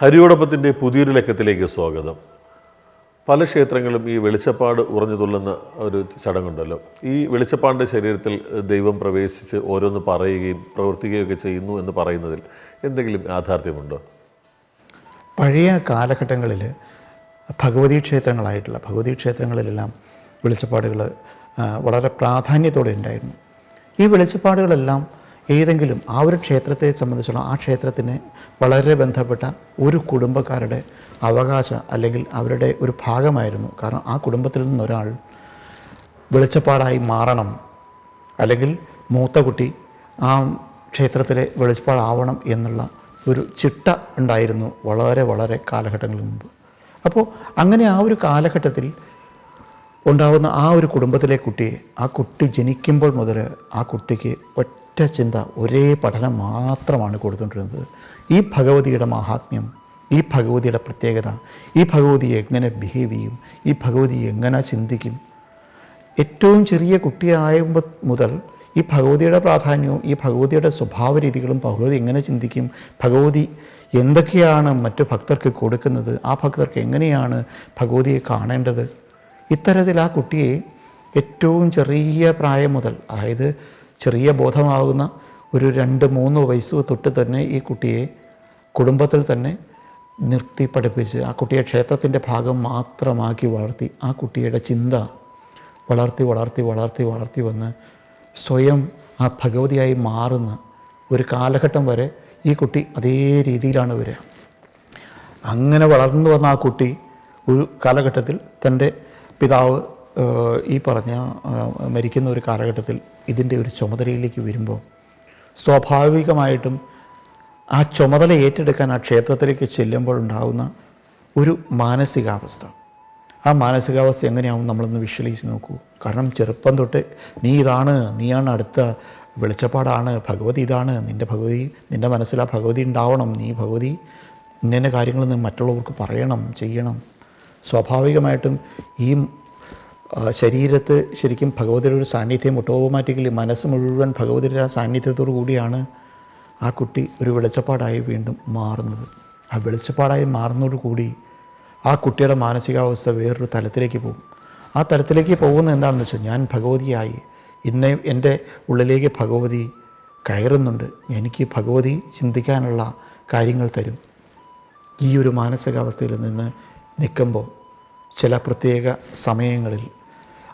ഹരിയോടൊപ്പത്തിന്റെ പുതിയൊരു ലക്കത്തിലേക്ക് സ്വാഗതം. പല ക്ഷേത്രങ്ങളും ഈ വെളിച്ചപ്പാട് ഉറഞ്ഞു തുള്ളുന്ന ഒരു ചടങ്ങുണ്ടല്ലോ. ഈ വെളിച്ചപ്പാടിന്റെ ശരീരത്തിൽ ദൈവം പ്രവേശിച്ച് ഓരോന്ന് പറയുകയും പ്രവർത്തിക്കുകയൊക്കെ ചെയ്യുന്നു എന്ന് പറയുന്നതിൽ എന്തെങ്കിലും യാഥാർത്ഥ്യമുണ്ടോ? പഴയ കാലഘട്ടങ്ങളിൽ ഭഗവതി ക്ഷേത്രങ്ങളായിട്ടുള്ള ഭഗവതി ക്ഷേത്രങ്ങളിലെല്ലാം വെളിച്ചപ്പാടുകൾ വളരെ പ്രാധാന്യത്തോടെ ഉണ്ടായിരുന്നു. ഈ വെളിച്ചപ്പാടുകളെല്ലാം ഏതെങ്കിലും ആ ഒരു ക്ഷേത്രത്തെ സംബന്ധിച്ചുള്ള ആ ക്ഷേത്രത്തിന് വളരെ ബന്ധപ്പെട്ട ഒരു കുടുംബക്കാരുടെ അവകാശ അല്ലെങ്കിൽ അവരുടെ ഒരു ഭാഗമായിരുന്നു. കാരണം ആ കുടുംബത്തിൽ നിന്നൊരാൾ വെളിച്ചപ്പാടായി മാറണം അല്ലെങ്കിൽ മൂത്ത കുട്ടി ആ ക്ഷേത്രത്തിലെ വെളിച്ചപ്പാടാവണം എന്നുള്ള ഒരു ചിട്ട ഉണ്ടായിരുന്നു വളരെ വളരെ കാലഘട്ടങ്ങൾക്ക് മുമ്പ്. അപ്പോൾ അങ്ങനെ ആ ഒരു കാലഘട്ടത്തിൽ ഉണ്ടാകുന്ന ആ ഒരു കുടുംബത്തിലെ കുട്ടിയെ ആ കുട്ടി ജനിക്കുമ്പോൾ മുതൽ ആ കുട്ടിക്ക് ഒറ്റ ചിന്ത ഒരേ പഠനം മാത്രമാണ് കൊടുത്തുകൊണ്ടിരുന്നത്. ഈ ഭഗവതിയുടെ മഹാത്മ്യം ഈ ഭഗവതിയുടെ പ്രത്യേകത ഈ ഭഗവതി എങ്ങനെ ബിഹേവ് ചെയ്യും ഈ ഭഗവതി എങ്ങനെ ചിന്തിക്കും. ഏറ്റവും ചെറിയ കുട്ടിയായുമ്പോൾ മുതൽ ഈ ഭഗവതിയുടെ പ്രാധാന്യവും ഈ ഭഗവതിയുടെ സ്വഭാവ രീതികളും ഭഗവതി എങ്ങനെ ചിന്തിക്കും ഭഗവതി എന്തൊക്കെയാണ് മറ്റു ഭക്തർക്ക് കൊടുക്കുന്നത് ആ ഭക്തർക്ക് എങ്ങനെയാണ് ഭഗവതിയെ കാണേണ്ടത്? ഇത്തരത്തിൽ ആ കുട്ടിയെ ഏറ്റവും ചെറിയ പ്രായം മുതൽ അതായത് ചെറിയ ബോധമാകുന്ന ഒരു രണ്ട് മൂന്ന് വയസ്സ് തൊട്ട് തന്നെ ഈ കുട്ടിയെ കുടുംബത്തിൽ തന്നെ നിർത്തി പഠിപ്പിച്ച് ആ കുട്ടിയെ ക്ഷേത്രത്തിന്റെ ഭാഗം മാത്രമാക്കി വളർത്തി ആ കുട്ടിയുടെ ചിന്ത വളർത്തി വളർത്തി വളർത്തി വളർത്തി വന്ന് സ്വയം ആ ഭഗവതിയായി മാറുന്ന ഒരു കാലഘട്ടം വരെ ഈ കുട്ടി അതേ രീതിയിലാണ് വരിക. അങ്ങനെ വളർന്നു വന്ന ആ കുട്ടി ഒരു കാലഘട്ടത്തിൽ തന്റെ പിതാവ് ഈ പറഞ്ഞ മരിക്കുന്ന ഒരു കാലഘട്ടത്തിൽ ഇതിന്റെ ഒരു ചുമതലയിലേക്ക് വരുമ്പോൾ സ്വാഭാവികമായിട്ടും ആ ചുമതല ഏറ്റെടുക്കാൻ ആ ക്ഷേത്രത്തിലേക്ക് ചെല്ലുമ്പോൾ ഉണ്ടാകുന്ന ഒരു മാനസികാവസ്ഥ. ആ മാനസികാവസ്ഥ എങ്ങനെയാവും നമ്മളൊന്ന് വിഷ്വലൈസ് നോക്കൂ. കാരണം ചെറുപ്പം തൊട്ട് നീ ഇതാണ് നീയാണ് അടുത്ത വെളിച്ചപ്പാടാണ് ഭഗവതി ഇതാണ് നിന്റെ ഭഗവതി നിന്റെ മനസ്സിൽ ആ ഭഗവതി ഉണ്ടാവണം നീ ഭഗവതി ഇന്ന കാര്യങ്ങൾ നീ മറ്റുള്ളവർക്ക് പറയണം ചെയ്യണം. സ്വാഭാവികമായിട്ടും ഈ ശരീരത്ത് ശരിക്കും ഭഗവതിയുടെ ഒരു സാന്നിധ്യം ഓട്ടോമാറ്റിക്കലി മനസ്സ് മുഴുവൻ ഭഗവതിയുടെ ആ സാന്നിധ്യത്തോടു കൂടിയാണ് ആ കുട്ടി ഒരു വെളിച്ചപ്പാടായി വീണ്ടും മാറുന്നത്. ആ വെളിച്ചപ്പാടായി മാറുന്നതോടുകൂടി ആ കുട്ടിയുടെ മാനസികാവസ്ഥ വേറൊരു തലത്തിലേക്ക് പോകും. ആ തലത്തിലേക്ക് പോകുന്നത് എന്താണെന്ന് വെച്ചാൽ ഞാൻ ഭഗവതിയായി. എന്നെ എന്റെ ഉള്ളിലേക്ക് ഭഗവതി കയറുന്നുണ്ട്. എനിക്ക് ഭഗവതി ചിന്തിക്കാനുള്ള കാര്യങ്ങൾ തരും. ഈ ഒരു മാനസികാവസ്ഥയിൽ നിന്ന് നിൽക്കുമ്പോൾ ചില പ്രത്യേക സമയങ്ങളിൽ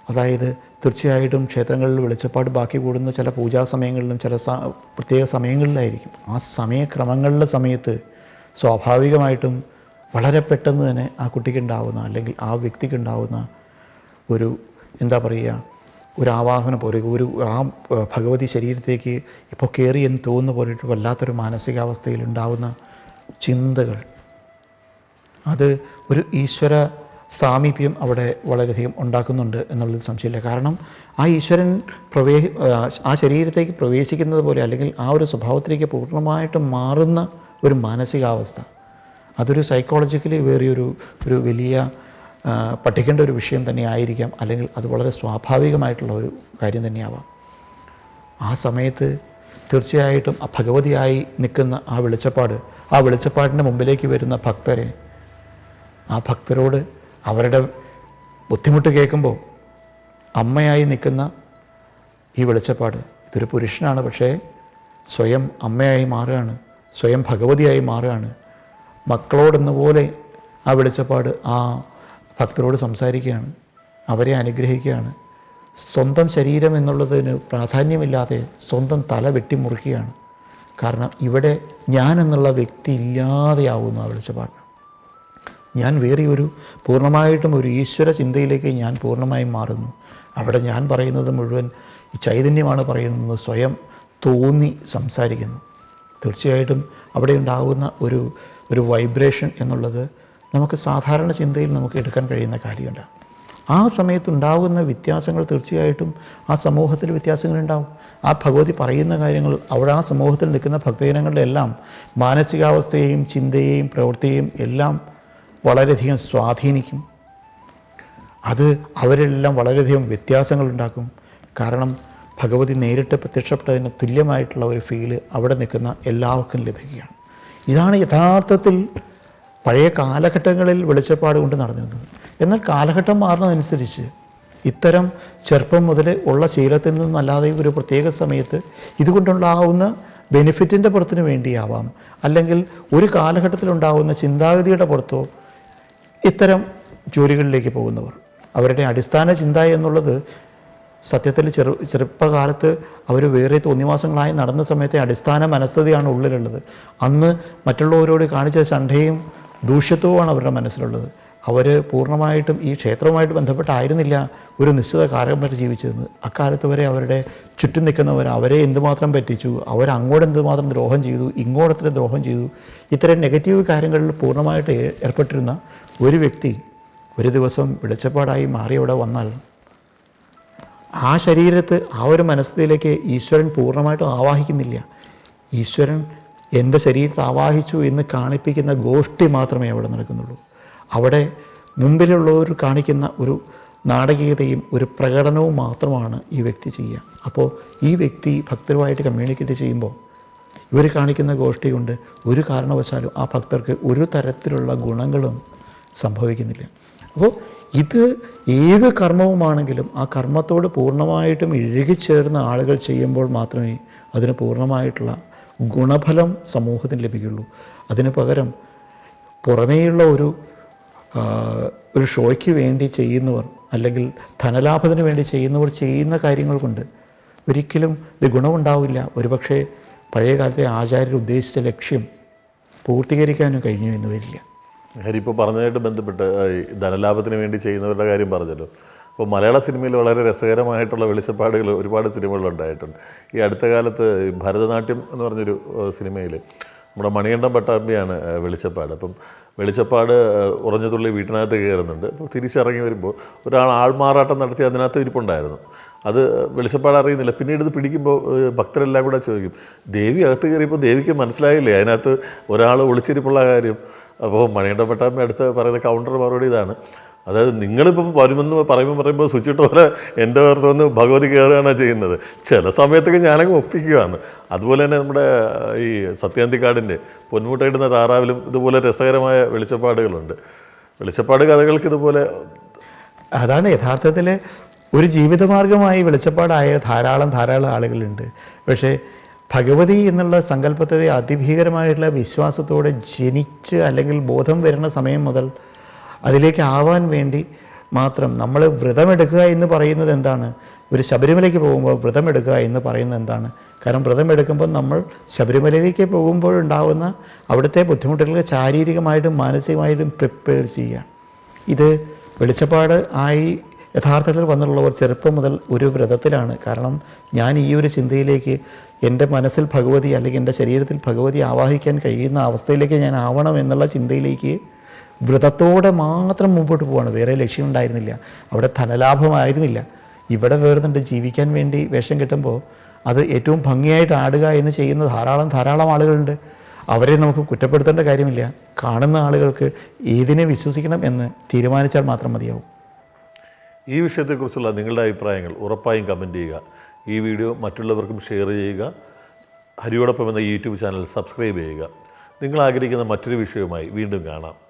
അതായത് തീർച്ചയായിട്ടും ക്ഷേത്രങ്ങളിൽ വെളിച്ചപ്പാട് ബാക്കി കൂടുന്ന ചില പൂജാ സമയങ്ങളിലും ചില പ്രത്യേക സമയങ്ങളിലായിരിക്കും. ആ സമയക്രമങ്ങളിലെ സമയത്ത് സ്വാഭാവികമായിട്ടും വളരെ പെട്ടെന്ന് തന്നെ ആ കുട്ടിക്കുണ്ടാവുന്ന അല്ലെങ്കിൽ ആ വ്യക്തിക്കുണ്ടാവുന്ന ഒരു എന്താ പറയുക ഒരു ആവാഹനം പോലെ ഒരു ആ ഭഗവതി ശരീരത്തേക്ക് ഇപ്പോൾ കയറി എന്ന് തോന്നുന്ന പോലെ വല്ലാത്തൊരു മാനസികാവസ്ഥയിൽ ഉണ്ടാവുന്ന ചിന്തകൾ. അത് ഒരു ഈശ്വര സാമീപ്യം അവിടെ വളരെയധികം ഉണ്ടാക്കുന്നുണ്ട് എന്നുള്ളത് സംശയമില്ല. കാരണം ആ ഈശ്വരൻ പ്രവേ ആ ശരീരത്തേക്ക് പ്രവേശിക്കുന്നത് പോലെ അല്ലെങ്കിൽ ആ ഒരു സ്വഭാവത്തിലേക്ക് പൂർണമായിട്ടും മാറുന്ന ഒരു മാനസികാവസ്ഥ. അതൊരു സൈക്കോളജിക്കലി വേറിയൊരു ഒരു വലിയ പഠിക്കേണ്ട ഒരു വിഷയം തന്നെ ആയിരിക്കാം. അല്ലെങ്കിൽ അത് വളരെ സ്വാഭാവികമായിട്ടുള്ള ഒരു കാര്യം തന്നെയാവാം. ആ സമയത്ത് തീർച്ചയായിട്ടും ആ ഭഗവതിയായി നിൽക്കുന്ന ആ വെളിച്ചപ്പാട് ആ വെളിച്ചപ്പാടിന്റെ മുമ്പിലേക്ക് വരുന്ന ഭക്തരെ ആ ഭക്തരോട് അവരുടെ ബുദ്ധിമുട്ട് കേൾക്കുമ്പോൾ അമ്മയായി നിൽക്കുന്ന ഈ വെളിച്ചപ്പാട് ഇതൊരു പുരുഷനാണ് പക്ഷേ സ്വയം അമ്മയായി മാറുകയാണ് സ്വയം ഭഗവതിയായി മാറുകയാണ്. മക്കളോടെന്ന പോലെ ആ വെളിച്ചപ്പാട് ആ ഭക്തരോട് സംസാരിക്കുകയാണ് അവരെ അനുഗ്രഹിക്കുകയാണ്. സ്വന്തം ശരീരം എന്നുള്ളതിന് പ്രാധാന്യമില്ലാതെ സ്വന്തം തല വെട്ടിമുറിക്കുകയാണ്. കാരണം ഇവിടെ ഞാൻ എന്നുള്ള വ്യക്തി ഇല്ലാതെയാവുന്നു ആ വെളിച്ചപ്പാടിന് ഞാൻ വേറെ ഒരു പൂർണമായിട്ടും ഒരു ഈശ്വര ചിന്തയിലേക്ക് ഞാൻ പൂർണമായും മാറുന്നു. അവിടെ ഞാൻ പറയുന്നത് മുഴുവൻ ഈ ചൈതന്യമാണ് പറയുന്നത്. സ്വയം തോന്നി സംസാരിക്കുന്നു. തീർച്ചയായിട്ടും അവിടെ ഉണ്ടാകുന്ന ഒരു ഒരു വൈബ്രേഷൻ എന്നുള്ളത് നമുക്ക് സാധാരണ ചിന്തയിൽ നമുക്ക് എടുക്കാൻ കഴിയുന്ന കാര്യമല്ല. ആ സമയത്തുണ്ടാകുന്ന വ്യത്യാസങ്ങൾ തീർച്ചയായിട്ടും ആ സമൂഹത്തിൽ വ്യത്യാസങ്ങളുണ്ടാവും ആ ഭഗവതി പറയുന്ന കാര്യങ്ങൾ അവിടെ ആ സമൂഹത്തിൽ നിൽക്കുന്ന ഭക്തജനങ്ങളുടെ എല്ലാം മാനസികാവസ്ഥയെയും ചിന്തയെയും പ്രവൃത്തിയെയും എല്ലാം വളരെയധികം സ്വാധീനിക്കും. അത് അവരെല്ലാം വളരെയധികം വ്യത്യാസങ്ങളുണ്ടാക്കും. കാരണം ഭഗവതി നേരിട്ട് പ്രത്യക്ഷപ്പെട്ടതിന് തുല്യമായിട്ടുള്ള ഒരു ഫീൽ അവിടെ നിൽക്കുന്ന എല്ലാവർക്കും ലഭിക്കുകയാണ്. ഇതാണ് യഥാർത്ഥത്തിൽ പഴയ കാലഘട്ടങ്ങളിൽ വെളിച്ചപ്പാട് കൊണ്ട് നടന്നിരുന്നത്. എന്നാൽ കാലഘട്ടം മാറുന്നതനുസരിച്ച് ഇത്തരം ചെറുപ്പം മുതൽ ഉള്ള ശീലത്തിൽ നിന്നല്ലാതെ ഒരു പ്രത്യേക സമയത്ത് ഇതുകൊണ്ടുണ്ടാകുന്ന ബെനിഫിറ്റിന്റെ പുറത്തിന് വേണ്ടിയാവാം. അല്ലെങ്കിൽ ഒരു കാലഘട്ടത്തിലുണ്ടാകുന്ന ചിന്താഗതിയുടെ പുറത്തോ ഇത്തരം ജോലികളിലേക്ക് പോകുന്നവർ. അവരുടെ അടിസ്ഥാന ചിന്ത എന്നുള്ളത് സത്യത്തിൽ ചെറു ചെറുപ്പകാലത്ത് അവർ വേറെ തോന്നിവാസങ്ങളായി നടന്ന സമയത്തെ അടിസ്ഥാന മനസ്ഥിതിയാണ് ഉള്ളിലുള്ളത്. അന്ന് മറ്റുള്ളവരോട് കാണിച്ച ചണ്ടയും ദൂഷ്യത്വവുമാണ് അവരുടെ മനസ്സിലുള്ളത്. അവർ പൂർണമായിട്ടും ഈ ക്ഷേത്രവുമായിട്ട് ബന്ധപ്പെട്ടായിരുന്നില്ല ഒരു നിശ്ചിത കാലം വരെ ജീവിച്ചിരുന്നത്. അക്കാലത്ത് വരെ അവരുടെ ചുറ്റും നിൽക്കുന്നവർ അവരെ എന്തുമാത്രം പറ്റിച്ചു അവർ അങ്ങോട്ട് എന്തുമാത്രം ദ്രോഹം ചെയ്തു ഇങ്ങോട്ടത്ര ദ്രോഹം ചെയ്തു ഇത്തരം നെഗറ്റീവ് കാര്യങ്ങളിൽ പൂർണമായിട്ട് ഏർപ്പെട്ടിരുന്ന ഒരു വ്യക്തി ഒരു ദിവസം വെളിച്ചപ്പാടായി മാറി അവിടെ വന്നാൽ ആ ശരീരത്ത് ആ ഒരു മനസ്ഥിതിയിലേക്ക് ഈശ്വരൻ പൂർണമായിട്ടും ആവാഹിക്കുന്നില്ല. ഈശ്വരൻ എന്റെ ശരീരത്തെ ആവാഹിച്ചു എന്ന് കാണിപ്പിക്കുന്ന ഗോഷ്ഠി മാത്രമേ അവിടെ നടക്കുന്നുള്ളൂ. അവിടെ മുമ്പിലുള്ളവർ കാണിക്കുന്ന ഒരു നാടകീയതയും ഒരു പ്രകടനവും മാത്രമാണ് ഈ വ്യക്തി ചെയ്യുക. അപ്പോൾ ഈ വ്യക്തി ഭക്തരുമായിട്ട് കമ്മ്യൂണിക്കേറ്റ് ചെയ്യുമ്പോൾ ഇവർ കാണിക്കുന്ന ഗോഷ്ഠി കൊണ്ട് ഒരു കാരണവശാലും ആ ഭക്തർക്ക് ഒരു തരത്തിലുള്ള ഗുണങ്ങളും സംഭവിക്കുന്നില്ല. അപ്പോൾ ഇത് ഏത് കർമ്മവുമാണെങ്കിലും ആ കർമ്മത്തോട് പൂർണമായിട്ടും ഇഴുകിച്ചേർന്ന ആളുകൾ ചെയ്യുമ്പോൾ മാത്രമേ അതിന് പൂർണമായിട്ടുള്ള ഗുണഫലം സമൂഹത്തിന് ലഭിക്കുള്ളൂ അതിന് പകരം പുറമേയുള്ള ഒരു ഒരു ഷോയ്ക്ക് വേണ്ടി ചെയ്യുന്നവർ അല്ലെങ്കിൽ ധനലാഭത്തിന് വേണ്ടി ചെയ്യുന്നവർ ചെയ്യുന്ന കാര്യങ്ങൾ കൊണ്ട് ഒരിക്കലും ഇത് ഗുണമുണ്ടാവില്ല. ഒരുപക്ഷെ പഴയ കാലത്തെ ആചാര്യർ ഉദ്ദേശിച്ച ലക്ഷ്യം പൂർത്തീകരിക്കാനും കഴിഞ്ഞു എന്ന് വരില്ല. ഹരിപ്പോൾ പറഞ്ഞതായിട്ട് ബന്ധപ്പെട്ട് ധനലാഭത്തിന് വേണ്ടി ചെയ്യുന്നവരുടെ കാര്യം പറഞ്ഞല്ലോ. അപ്പോൾ മലയാള സിനിമയിൽ വളരെ രസകരമായിട്ടുള്ള വെളിച്ചപ്പാടുകൾ ഒരുപാട് സിനിമകളുണ്ടായിട്ടുണ്ട് ഈ അടുത്ത കാലത്ത് ഭരതനാട്യം എന്ന് പറഞ്ഞൊരു സിനിമയിൽ നമ്മുടെ മണികണ്ഠം പട്ടാമ്പിയാണ് വെളിച്ചപ്പാട്. അപ്പം വെളിച്ചപ്പാട് ഉറഞ്ഞ ഉറഞ്ഞതുള്ളി വീട്ടിനകത്ത് കയറുന്നുണ്ട്. അപ്പോൾ തിരിച്ചിറങ്ങി വരുമ്പോൾ ഒരാൾ ആൾമാറാട്ടം നടത്തി അതിനകത്ത് ഇരിപ്പുണ്ടായിരുന്നു. അത് വെളിച്ചപ്പാട് അറിയുന്നില്ല. പിന്നീട് ഇത് പിടിക്കുമ്പോൾ ഭക്തരെല്ലാം കൂടെ ചോദിക്കും ദേവി അകത്ത് കയറിയപ്പോൾ ദേവിക്ക് മനസ്സിലായില്ലേ? അതിനകത്ത് ഒരാൾ ഒളിച്ചിരിപ്പുള്ള കാര്യം. അപ്പോൾ മണികണ്ഠ പട്ടാമ്പി അടുത്ത് പറയുന്ന കൗണ്ടർ മറുപടി ഇതാണ്. അതായത് നിങ്ങളിപ്പോൾ വരുമെന്ന് പറയുമ്പോൾ പറയുമ്പോൾ സ്വിച്ച് ഇട്ട് പോലെ എന്റെ പേർത്ത് വന്ന് ഭഗവതി കയറുകയാണ് ചെയ്യുന്നത്. ചില സമയത്തൊക്കെ ഞാനങ്ങ് ഒപ്പിക്കുകയാണ് അതുപോലെ തന്നെ നമ്മുടെ ഈ സത്യാന്തിക്കാടിന്റെ പൊന്മുട്ടയിടുന്ന താറാവിലും ഇതുപോലെ രസകരമായ വെളിച്ചപ്പാടുകളുണ്ട്. വെളിച്ചപ്പാട് കഥകൾക്ക് ഇതുപോലെ അതാണ് യഥാർത്ഥത്തിൽ ഒരു ജീവിതമാർഗമായി വെളിച്ചപ്പാടായ ധാരാളം ധാരാളം ആളുകളുണ്ട്. പക്ഷേ ഭഗവതി എന്നുള്ള സങ്കല്പത്തെ അതിഭീകരമായിട്ടുള്ള വിശ്വാസത്തോടെ ജനിച്ച് അല്ലെങ്കിൽ ബോധം വരുന്ന സമയം മുതൽ അതിലേക്ക് ആവാൻ വേണ്ടി മാത്രം നമ്മൾ വ്രതമെടുക്കുക എന്ന് പറയുന്നത് എന്താണ്? ഒരു ശബരിമലയ്ക്ക് പോകുമ്പോൾ വ്രതമെടുക്കുക എന്ന് പറയുന്നത് എന്താണ്? കാരണം വ്രതമെടുക്കുമ്പോൾ നമ്മൾ ശബരിമലയിലേക്ക് പോകുമ്പോഴുണ്ടാകുന്ന അവിടുത്തെ ബുദ്ധിമുട്ടുകൾക്ക് ശാരീരികമായിട്ടും മാനസികമായിട്ടും പ്രിപ്പയർ ചെയ്യുക. ഇത് വെളിച്ചപ്പാട് ആയി യഥാർത്ഥത്തിൽ വന്നിട്ടുള്ളവർ ചെറുപ്പം മുതൽ ഒരു വ്രതത്തിലാണ്. കാരണം ഞാൻ ഈ ഒരു ചിന്തയിലേക്ക് എന്റെ മനസ്സിൽ ഭഗവതി അല്ലെങ്കിൽ എന്റെ ശരീരത്തിൽ ഭഗവതി ആവാഹിക്കാൻ കഴിയുന്ന അവസ്ഥയിലേക്ക് ഞാൻ ആവണം എന്നുള്ള ചിന്തയിലേക്ക് വ്രതത്തോടെ മാത്രം മുമ്പോട്ട് പോവാണ്. വേറെ ലക്ഷ്യം ഉണ്ടായിരുന്നില്ല. അവിടെ ധനലാഭമായിരുന്നില്ല. ഇവിടെ വേറുന്നുണ്ട്. ജീവിക്കാൻ വേണ്ടി വേഷം കിട്ടുമ്പോൾ അത് ഏറ്റവും ഭംഗിയായിട്ട് ആടുക എന്ന് ചെയ്യുന്ന ധാരാളം ധാരാളം ആളുകളുണ്ട്. അവരെ നമുക്ക് കുറ്റപ്പെടുത്തേണ്ട കാര്യമില്ല. കാണുന്ന ആളുകൾക്ക് ഏതിനെ വിശ്വസിക്കണം എന്ന് തീരുമാനിച്ചാൽ മാത്രം മതിയാവും. ഈ വിഷയത്തെക്കുറിച്ചുള്ള നിങ്ങളുടെ അഭിപ്രായങ്ങൾ ഉറപ്പായും കമന്റ് ചെയ്യുക. ഈ വീഡിയോ മറ്റുള്ളവർക്കും ഷെയർ ചെയ്യുക. ഹരിയോടൊപ്പം എന്ന യൂട്യൂബ് ചാനൽ സബ്സ്ക്രൈബ് ചെയ്യുക. നിങ്ങൾ ആഗ്രഹിക്കുന്ന മറ്റൊരു വിഷയവുമായി വീണ്ടും കാണാം.